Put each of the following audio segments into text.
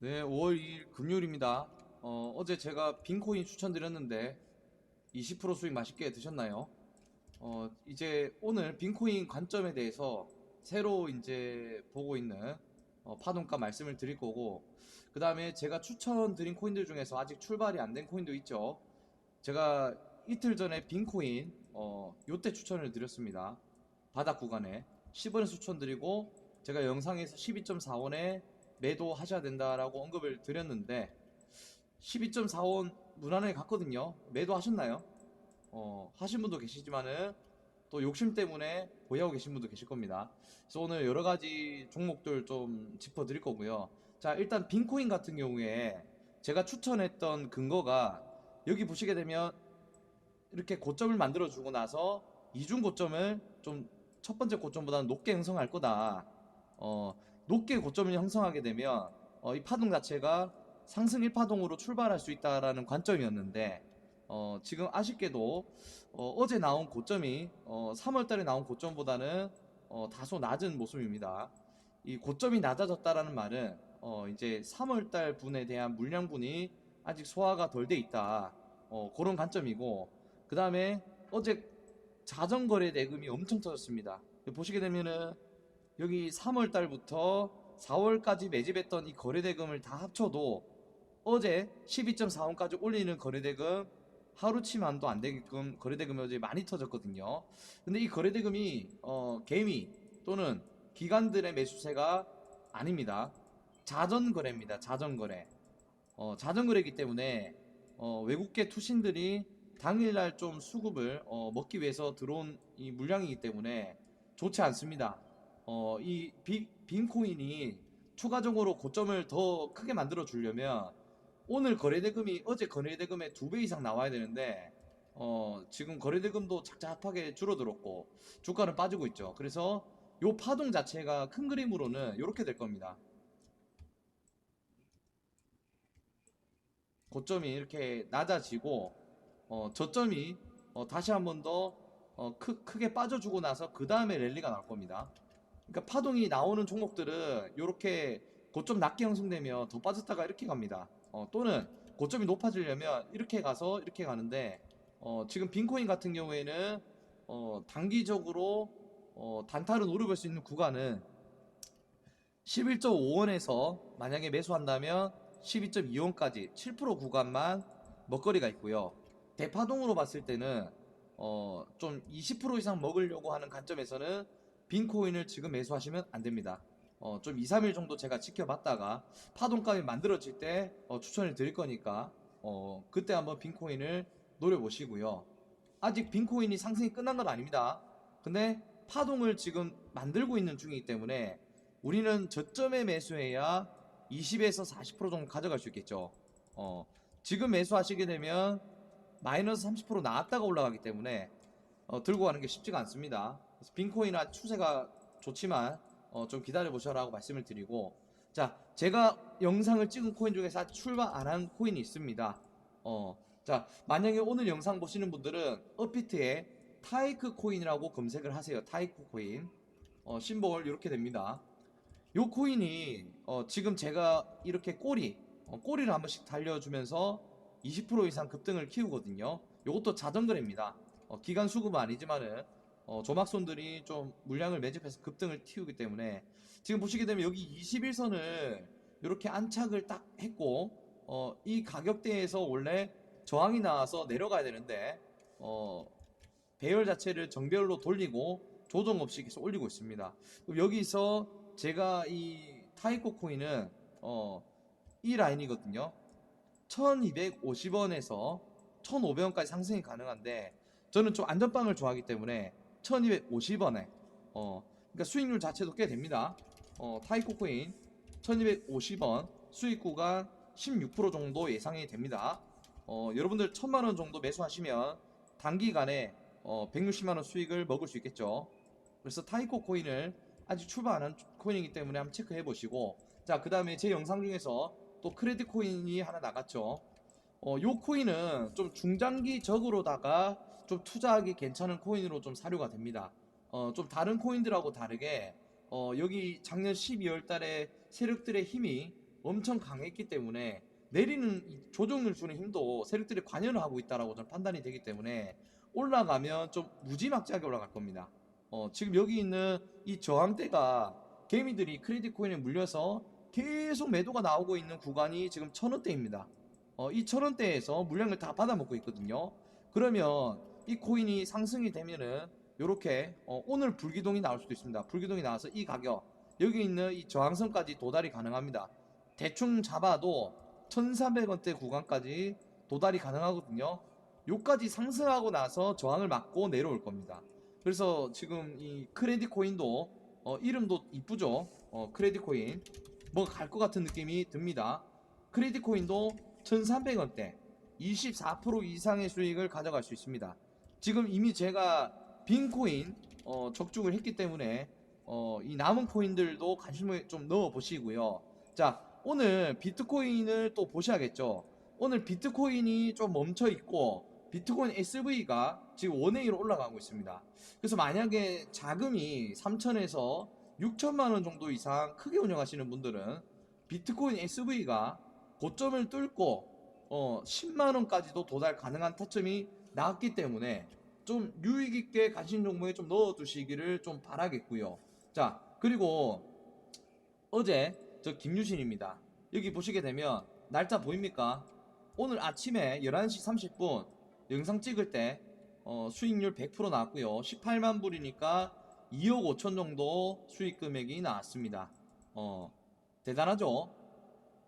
네, 5월 2일 금요일입니다. 어, 어제 제가 빈코인 추천드렸는데 20% 수익 맛있게 드셨나요? 어, 이제 오늘 빈코인 관점에 대해서 새로 이제 보고 있는 어, 파동가 말씀을 드릴 거고 그 다음에 제가 추천드린 코인들 중에서 아직 출발이 안 된 코인도 있죠. 제가 이틀 전에 빈코인 어, 요때 추천을 드렸습니다. 바닥 구간에 10원에 추천드리고 제가 영상에서 12.4원에 매도하셔야 된다라고 언급을 드렸는데 12.4원 무난하게 갔거든요. 매도하셨나요? 어, 하신 분도 계시지만은 또 욕심 때문에 보유하고 계신 분도 계실 겁니다. 그래서 오늘 여러 가지 종목들 좀 짚어 드릴 거고요. 자, 일단 빈코인 같은 경우에 제가 추천했던 근거가 여기 보시게 되면 이렇게 고점을 만들어 주고 나서 이중 고점을 좀 첫 번째 고점보다는 높게 형성할 거다. 어, 높게 고점을 형성하게 되면 어, 이 파동 자체가 상승 1파동으로 출발할 수 있다라는 관점이었는데 어, 지금 아쉽게도 어, 제 나온 고점이 어, 3월달에 나온 고점보다는 어, 다소 낮은 모습입니다. 이 고점이 낮아졌다라는 말은 어, 이제 3월달 분에 대한 물량분이 아직 소화가 덜 돼 있다. 어, 그런 관점이고 그 다음에 어제 자전거래 대금이 엄청 터졌습니다. 보시게 되면은 여기 3월 달부터 4월까지 매집했던 이 거래대금을 다 합쳐도 어제 12.4원까지 올리는 거래대금 하루치만도 안 되게끔 거래대금이 어제 많이 터졌거든요. 근데 이 거래대금이 어, 개미 또는 기관들의 매수세가 아닙니다. 자전거래입니다. 자전거래. 어, 자전거래이기 때문에 어, 외국계 투신들이 당일날 좀 수급을 어, 먹기 위해서 들어온 이 물량이기 때문에 좋지 않습니다. 어, 이 비, 빈 코인이 추가적으로 고점을 더 크게 만들어 주려면 오늘 거래대금이 어제 거래대금의 두 배 이상 나와야 되는데 어, 지금 거래대금도 착잡하게 줄어들었고 주가는 빠지고 있죠. 그래서 요 파동 자체가 큰 그림으로는 이렇게 될 겁니다. 고점이 이렇게 낮아지고 어, 저점이 어, 다시 한 번더 어, 크, 크게 빠져주고 나서 그 다음에 랠리가 나올 겁니다. 그러니까 파동이 나오는 종목들은 이렇게 고점 낮게 형성되면 더 빠졌다가 이렇게 갑니다. 어, 또는 고점이 높아지려면 이렇게 가서 이렇게 가는데 어, 지금 빈코인 같은 경우에는 어, 단기적으로 어, 단타를 노려볼 수 있는 구간은 11.5원에서 만약에 매수한다면 12.2원까지 7% 구간만 먹거리가 있고요. 대파동으로 봤을 때는 어, 좀 20% 이상 먹으려고 하는 관점에서는 빈 코인을 지금 매수하시면 안 됩니다. 어, 좀 2, 3일 정도 제가 지켜봤다가 파동감이 만들어질 때 어, 추천을 드릴 거니까 어, 그때 한번 빈코인을 노려보시고요. 아직 빈코인이 상승이 끝난 건 아닙니다. 근데 파동을 지금 만들고 있는 중이기 때문에 우리는 저점에 매수해야 20에서 40% 정도 가져갈 수 있겠죠. 어, 지금 매수하시게 되면 마이너스 30% 나왔다가 올라가기 때문에 어, 들고 가는 게 쉽지가 않습니다. 그래서 빈코인아 추세가 좋지만 어, 좀 기다려 보셔라고 말씀을 드리고 자 제가 영상을 찍은 코인 중에서 출발 안 한 코인이 있습니다. 어, 자 만약에 오늘 영상 보시는 분들은 업비트에 타이크 코인이라고 검색을 하세요. 타이크 코인 어, 심볼 이렇게 됩니다. 요 코인이 어, 지금 제가 이렇게 꼬리 어, 꼬리를 한 번씩 달려주면서 20% 이상 급등을 키우거든요. 요것도 자전거래입니다. 어, 기간 수급은 아니지만은 어, 조막손들이 좀 물량을 매집해서 급등을 튀우기 때문에 지금 보시게 되면 여기 21선을 이렇게 안착을 딱 했고 어, 이 가격대에서 원래 저항이 나와서 내려가야 되는데 어, 배열 자체를 정배열로 돌리고 조정 없이 계속 올리고 있습니다. 여기서 제가 이 타이코 코인은 어, 이 라인이거든요. 1250원에서 1500원까지 상승이 가능한데 저는 좀 안전빵을 좋아하기 때문에 1250원에 어 그러니까 수익률 자체도 꽤 됩니다. 어 타이코 코인 1250원 수익 구간 16% 정도 예상이 됩니다. 어 여러분들 1000만 원 정도 매수하시면 단기간에 어 160만 원 수익을 먹을 수 있겠죠. 그래서 타이코 코인을 아직 출발 안한 코인이기 때문에 한번 체크해 보시고 자 그다음에 제 영상 중에서 또 크레딧 코인이 하나 나갔죠. 어, 요 코인은 좀 중장기적으로다가 좀 투자하기 괜찮은 코인으로 좀 사료가 됩니다. 어, 좀 다른 코인들하고 다르게 어, 여기 작년 12월 달에 세력들의 힘이 엄청 강했기 때문에 내리는 이 조정을 주는 힘도 세력들이 관여를 하고 있다라고 저는 판단이 되기 때문에 올라가면 좀 무지막지하게 올라갈 겁니다. 어, 지금 여기 있는 이 저항대가 개미들이 크레딧 코인에 물려서 계속 매도가 나오고 있는 구간이 지금 천 원대입니다. 어, 이 천 원대에서 물량을 다 받아먹고 있거든요. 그러면 이 코인이 상승이 되면은 이렇게 오늘 불기둥이 나올 수도 있습니다. 불기둥이 나와서 이 가격 여기 있는 이 저항선까지 도달이 가능합니다. 대충 잡아도 1,300원대 구간까지 도달이 가능하거든요. 요까지 상승하고 나서 저항을 맞고 내려올 겁니다. 그래서 지금 이 크레딧 코인도 어, 이름도 이쁘죠? 어, 크레딧 코인 뭐가 갈 것 같은 느낌이 듭니다. 크레딧 코인도 1,300원대 24% 이상의 수익을 가져갈 수 있습니다. 지금 이미 제가 빈 코인 어, 적중을 했기 때문에 어, 이 남은 코인들도 관심을 좀 넣어 보시고요. 자, 오늘 비트코인을 또 보셔야겠죠. 오늘 비트코인이 좀 멈춰 있고 비트코인 SV가 지금 원웨이로 올라가고 있습니다. 그래서 만약에 자금이 3천에서 6천만 원 정도 이상 크게 운영하시는 분들은 비트코인 SV가 고점을 뚫고 어, 10만 원까지도 도달 가능한 타점이 나왔기 때문에 좀 유익 있게 관심 종목에 좀 넣어 두시기를 좀 바라겠고요. 자, 그리고 어제 저 김유신입니다. 여기 보시게 되면 날짜 보입니까? 오늘 아침에 11시 30분 영상 찍을 때 어, 수익률 100% 나왔고요. 18만 불이니까 2억 5천 정도 수익 금액이 나왔습니다. 어, 대단하죠?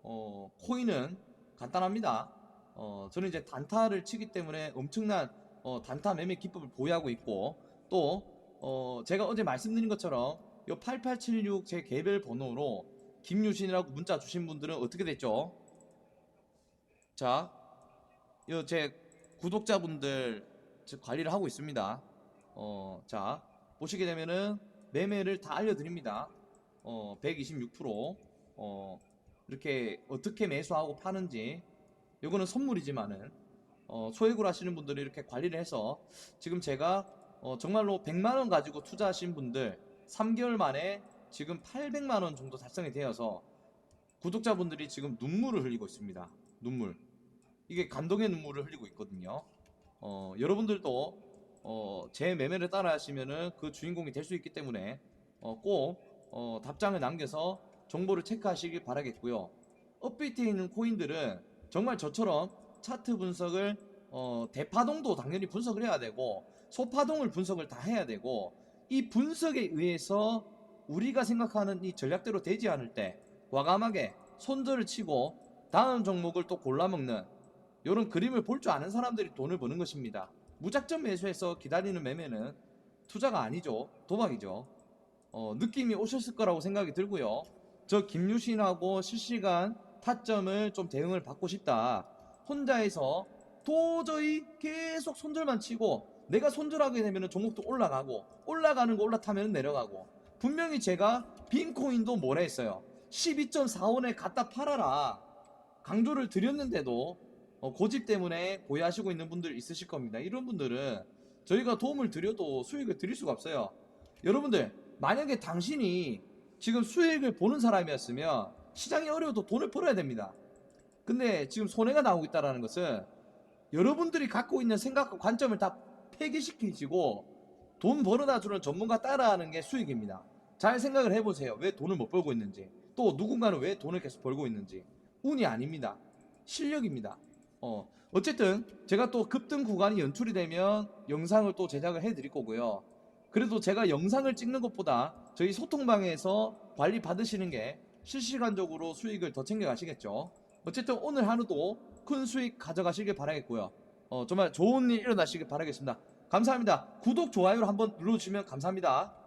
어, 코인은 간단합니다. 어, 저는 이제 단타를 치기 때문에 엄청난 어, 단타 매매 기법을 보유하고 있고 또 어, 제가 어제 말씀드린 것처럼 요 8876 제 개별 번호로 김유신이라고 문자 주신 분들은 어떻게 됐죠? 자, 요 제 구독자분들 즉 관리를 하고 있습니다. 어, 자, 보시게 되면은 매매를 다 알려드립니다. 어, 126% 어, 이렇게 어떻게 매수하고 파는지 요거는 선물이지만은 어, 소액으로 하시는 분들이 이렇게 관리를 해서 지금 제가 어, 정말로 100만 원 가지고 투자하신 분들 3개월 만에 지금 800만 원 정도 달성이 되어서 구독자분들이 지금 눈물을 흘리고 있습니다. 눈물. 이게 감동의 눈물을 흘리고 있거든요. 어, 여러분들도 어, 제 매매를 따라 하시면은 그 주인공이 될 수 있기 때문에 어, 꼭 어, 답장을 남겨서 정보를 체크하시길 바라겠고요. 업비트에 있는 코인들은 정말 저처럼 차트 분석을 어, 대파동도 당연히 분석을 해야 되고 소파동을 분석을 다 해야 되고 이 분석에 의해서 우리가 생각하는 이 전략대로 되지 않을 때 과감하게 손절을 치고 다음 종목을 또 골라먹는 이런 그림을 볼 줄 아는 사람들이 돈을 버는 것입니다. 무작정 매수해서 기다리는 매매는 투자가 아니죠. 도박이죠. 어, 느낌이 오셨을 거라고 생각이 들고요. 저 김유신하고 실시간 타점을 좀 대응을 받고 싶다. 혼자해서 도저히 계속 손절만 치고 내가 손절하게 되면 종목도 올라가고 올라가는 거 올라타면 내려가고 분명히 제가 빈코인도 뭐라 했어요. 12.45원에 갖다 팔아라. 강조를 드렸는데도 어, 고집 때문에 고해하시고 있는 분들 있으실 겁니다. 이런 분들은 저희가 도움을 드려도 수익을 드릴 수가 없어요. 여러분들 만약에 당신이 지금 수익을 보는 사람이었으면 시장이 어려워도 돈을 벌어야 됩니다. 근데 지금 손해가 나오고 있다는 것은 여러분들이 갖고 있는 생각과 관점을 다 폐기시키시고 돈 벌어다 주는 전문가 따라하는 게 수익입니다. 잘 생각을 해보세요. 왜 돈을 못 벌고 있는지. 또 누군가는 왜 돈을 계속 벌고 있는지. 운이 아닙니다. 실력입니다. 어, 어쨌든 제가 또 급등 구간이 연출이 되면 영상을 또 제작을 해드릴 거고요. 그래도 제가 영상을 찍는 것보다 저희 소통방에서 관리 받으시는 게 실시간적으로 수익을 더 챙겨가시겠죠. 어쨌든 오늘 하루도 큰 수익 가져가시길 바라겠고요. 어, 정말 좋은 일 일어나시길 바라겠습니다. 감사합니다. 구독, 좋아요를 한번 눌러주시면 감사합니다.